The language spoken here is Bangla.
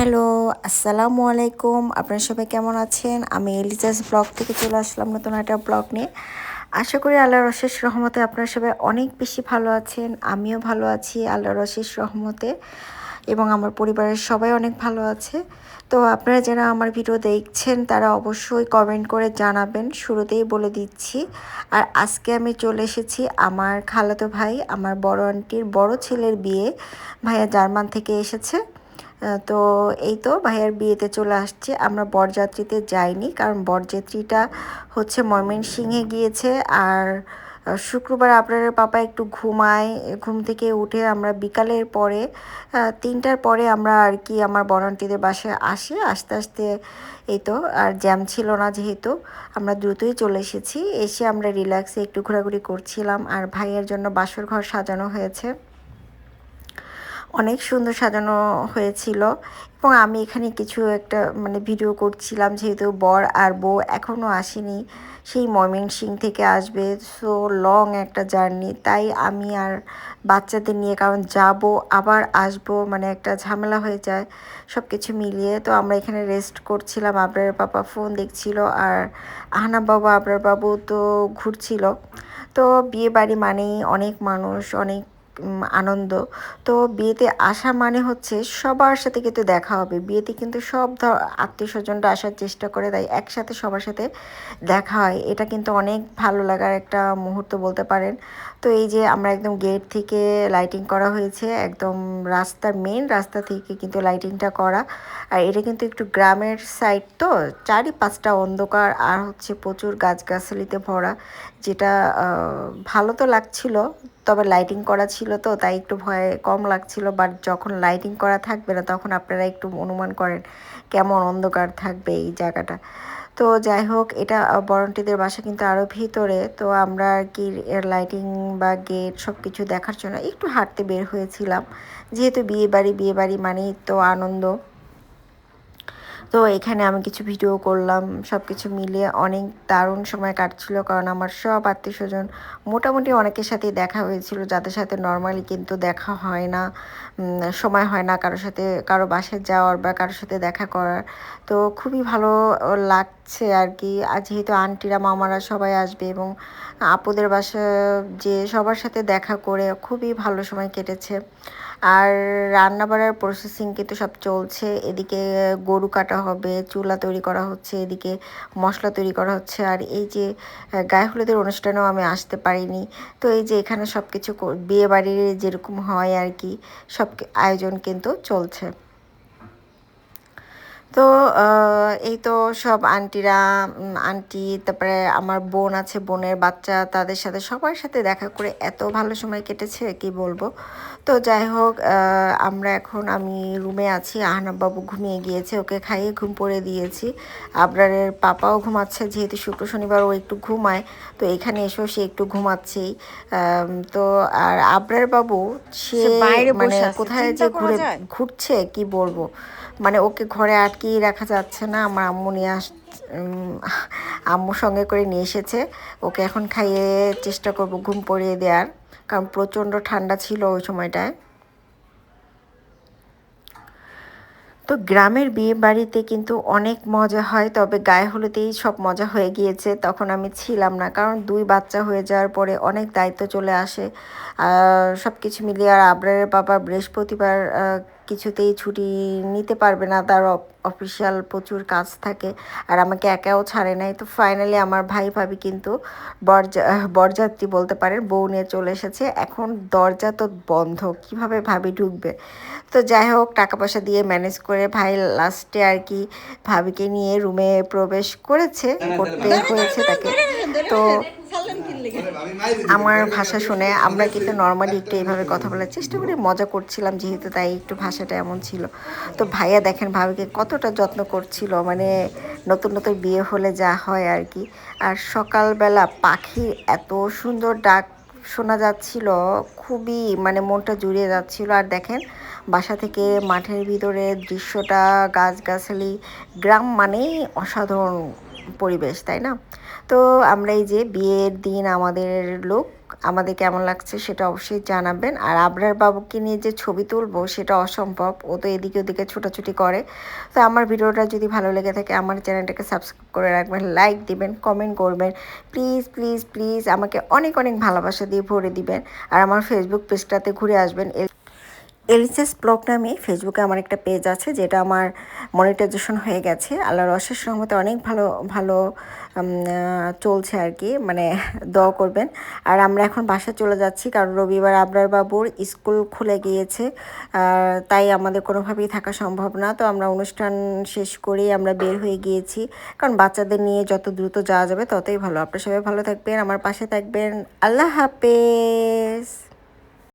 হ্যালো, আসসালামু আলাইকুম। আপনারা সবাই কেমন আছেন? আমি এলিজাস ব্লগ থেকে চলে আসলাম নতুন একটা ব্লগ নিয়ে। আশা করি আল্লাহর অশেষ রহমতে আপনারা সবাই অনেক বেশি ভালো আছেন, আমিও ভালো আছি আল্লাহর অশেষ রহমতে এবং আমার পরিবারের সবাই অনেক ভালো আছে। তো আপনারা যারা আমার ভিডিও দেখছেন, তারা অবশ্যই কমেন্ট করে জানাবেন, শুরুতেই বলে দিচ্ছি। আর আজকে আমি চলে এসেছি আমার খালাতো ভাই, আমার বড় আন্টির বড় ছেলের বিয়ে। ভাইয়া জার্মান থেকে এসেছে। তো এই তো ভাইয়ের বিয়েতে চলে আসছে। আমরা বরযাত্রীতে যাইনি, কারণ বরযাত্রীটা হচ্ছে ময়মনসিংহে গিয়েছে। আর শুক্রবার আপনার পাপা একটু ঘুমায়, ঘুম থেকে উঠে আমরা বিকালের পরে তিনটার পরে আমরা আর কি আমার বরন্টিদের বাসায় আসি। আস্তে আস্তে এই তো আর জ্যাম ছিল না যেহেতু, আমরা দ্রুতই চলে এসেছি। এসে আমরা রিল্যাক্সে একটু ঘোরাঘুরি করছিলাম। আর ভাইয়ের জন্য বাসর ঘর সাজানো হয়েছে। অনেক সুন্দর সাজানো হয়েছিল এবং আমি এখানে কিছু একটা মানে ভিডিও করছিলাম, যেহেতু বর আর বউ এখনও আসেনি, সেই ময়মনসিং থেকে আসবে। সো লং একটা জার্নি তাই আমি আর বাচ্চাদের নিয়ে, কারণ যাব, আবার আসব মানে একটা ঝামেলা হয়ে যায় সব কিছু মিলিয়ে। তো আমরা এখানে রেস্ট করছিলাম আবরার বাবা ফোন দেখছিল আর আহনা বাবা, আবরার বাবু তো ঘুরছিল। তো বিয়ে বাড়ি মানেই অনেক মানুষ, অনেক আনন্দ। তো বিয়েতে আসা মানে হচ্ছে সবার সাথে কিন্তু দেখা হবে। বিয়েতে কিন্তু সব ধর আত্মীয় স্বজনরা আসার চেষ্টা করে, তাই একসাথে সবার সাথে দেখা হয়। এটা কিন্তু অনেক ভালো লাগার একটা মুহূর্ত বলতে পারেন। তো এই যে আমরা একদম গেট থেকে লাইটিং করা হয়েছে, একদম রাস্তার মেন রাস্তা থেকে কিন্তু লাইটিংটা করা। আর এটা কিন্তু একটু গ্রামের সাইড তো চারি পাঁচটা অন্ধকার আর হচ্ছে প্রচুর গাছগাছালিতে ভরা, যেটা ভালো তো লাগছিল। তবে লাইটিং করা ছিল তো, তাই একটু ভয় কম লাগছিল। বাট যখন লাইটিং করা থাকবে না, তখন আপনারা একটু অনুমান করেন কেমন অন্ধকার থাকবে এই জায়গাটা। তো যাই হোক, এটা বরন্টিদের বাসা কিন্তু আরও ভিতরে। তো আমরা আর কি লাইটিং বা গেট সব কিছু দেখার জন্য একটু হাঁটতে বের হয়েছিলাম। যেহেতু বিয়ে বাড়ি বিয়ে বাড়ি মানেই তো আনন্দ। তো এখানে আমি কিছু ভিডিও করলাম সব কিছু মিলিয়ে অনেক দারুণ সময় কাটছিল কারণ আমার সব আত্মীয় স্বজন মোটামুটি অনেকের সাথেই দেখা হয়েছিল, যাদের সাথে নর্মালি কিন্তু দেখা হয় না সময় হয় না কারোর সাথে, কারও বাসায় যাওয়ার বা কারোর সাথে দেখা করার। তো খুবই ভালো লাগছে আর কি আর যেহেতু আন্টিরা মামারা সবাই আসবে এবং আপুদের বাসা, যে সবার সাথে দেখা করে খুবই ভালো সময় কেটেছে। আর রান্না বাড়ার প্রসেসিং কিন্তু সব চলছে। এদিকে গরু কাটা হবে, চুলা তৈরি করা হচ্ছে, এদিকে মশলা তৈরি করা হচ্ছে। আর এই যে গায়ে হলুদের অনুষ্ঠানেও আমি আসতে পারিনি। তো এই যে, এখানে সব কিছু বিয়ে বাড়ির যেরকম হয় আর কি সব আয়োজন কিন্তু চলছে। তো এই তো সব আন্টিরা আন্টি, তারপরে আমার বোন আছে, বোনের বাচ্চা, তাদের সাথে সবার সাথে দেখা করে এত ভালো সময় কেটেছে, কি বলব? তো যাই হোক আমরা এখন আমি রুমে আছি। আহনাববাবু ঘুমিয়ে গিয়েছে ওকে খাইয়ে ঘুম পড়ে দিয়েছি। আবরারের পাপাও ঘুমাচ্ছে যেহেতু শুক্র শনিবার ও একটু ঘুমায় তো এখানে এসেও সে একটু ঘুমাচ্ছেই। তো আর আবরার বাবু সে মানে কোথায় যে ঘুরে ঘুরছে কি বলব? মানে ওকে ঘরে আটকেই রাখা যাচ্ছে না আমার আম্মু নিয়ে আস আম্মুর সঙ্গে করে নিয়ে এসেছে। ওকে এখন খাইয়ে চেষ্টা করব ঘুম পড়িয়ে দেওয়ার। কারণ প্রচণ্ড ঠান্ডা ছিল ওই সময়টায়। তো গ্রামের বিয়ে বাড়িতে কিন্তু অনেক মজা হয়, তবে গায়ে হলুদেই সব মজা হয়ে গিয়েছে, তখন আমি ছিলাম না। কারণ দুই বাচ্চা হয়ে যাওয়ার পরে অনেক দায়িত্ব চলে আসে। সব কিছু মিলিয়ে আর আবরারের বাবা বৃহস্পতিবার কিছুতেই ছুটি নিতে পারবে না তার অফিসিয়াল প্রচুর কাজ থাকে আর আমাকে একাও ছাড়ে নাই তো ফাইনালি আমার ভাই ভাবি কিন্তু বরজা বরযাত্রী বলতে পারেন বউ নিয়ে চলে এসেছে এখন দরজা তো বন্ধ কীভাবে ভাবি ঢুকবে তো যাই হোক টাকা পয়সা দিয়ে ম্যানেজ করে ভাই লাস্টে আর কি ভাবিকে নিয়ে রুমে প্রবেশ করেছে করতে হয়েছে তাকে তো আমার ভাষা শুনে আমরা কিন্তু নর্মালি একটু এইভাবে কথা বলার চেষ্টা করি, মজা করছিলাম যেহেতু তাই একটু ভাষাটা এমন ছিল। তো ভাইয়া দেখেন ভাবিকে কতটা যত্ন করছিল মানে নতুন নতুন বিয়ে হলে যা হয় আর কি। আর সকালবেলা পাখি এত সুন্দর ডাক শোনা যাচ্ছিল, খুবই মানে মনটা জুড়িয়ে যাচ্ছিল। আর দেখেন বাসা থেকে মাঠের ভিতরে দৃশ্যটা গাছগাছালি, গ্রাম মানেই অসাধারণ পরিবেশ, তাই না? তো আমরা এই যে বিয়ের দিন আমাদের লোক আমাদের কেমন লাগছে সেটা অবশ্যই জানাবেন। আর আবরার বাবুকে নিয়ে যে ছবি তুলবো সেটা অসম্ভব, ও তো এদিকে ওদিকে ছোটাছুটি করে। তো আমার ভিডিওটা যদি ভালো লেগে থাকে, আমার চ্যানেলটাকে সাবস্ক্রাইব করে রাখবেন লাইক দিবেন কমেন্ট করবেন। প্লিজ প্লিজ প্লিজ আমাকে অনেক অনেক ভালোবাসা দিয়ে ভরে দিবেন। আর আমার ফেসবুক পেজটাতে ঘুরে আসবেন এলিসেস ব্লগ নামে ফেসবুকে আমার একটা পেজ আছে, যেটা আমার মনিটাইজেশন হয়ে গেছে। আল্লাহর অশেষ রহমতে অনেক ভালো ভালো চলছে আর কি মানে দোয়া করবেন। আর আমরা এখন বাসা চলে যাচ্ছি, কারণ রবিবার আবরার বাবুর স্কুল খুলে গিয়েছে তাই আমাদের কোনোভাবেই থাকা সম্ভব না। তো আমরা অনুষ্ঠান শেষ করেই আমরা বের হয়ে গিয়েছি, কারণ বাচ্চাদের নিয়ে যত দ্রুত যাওয়া যাবে ততই ভালো। আপনার সবাই ভালো থাকবেন, আমার পাশে থাকবেন। আল্লাহ হাফেজ!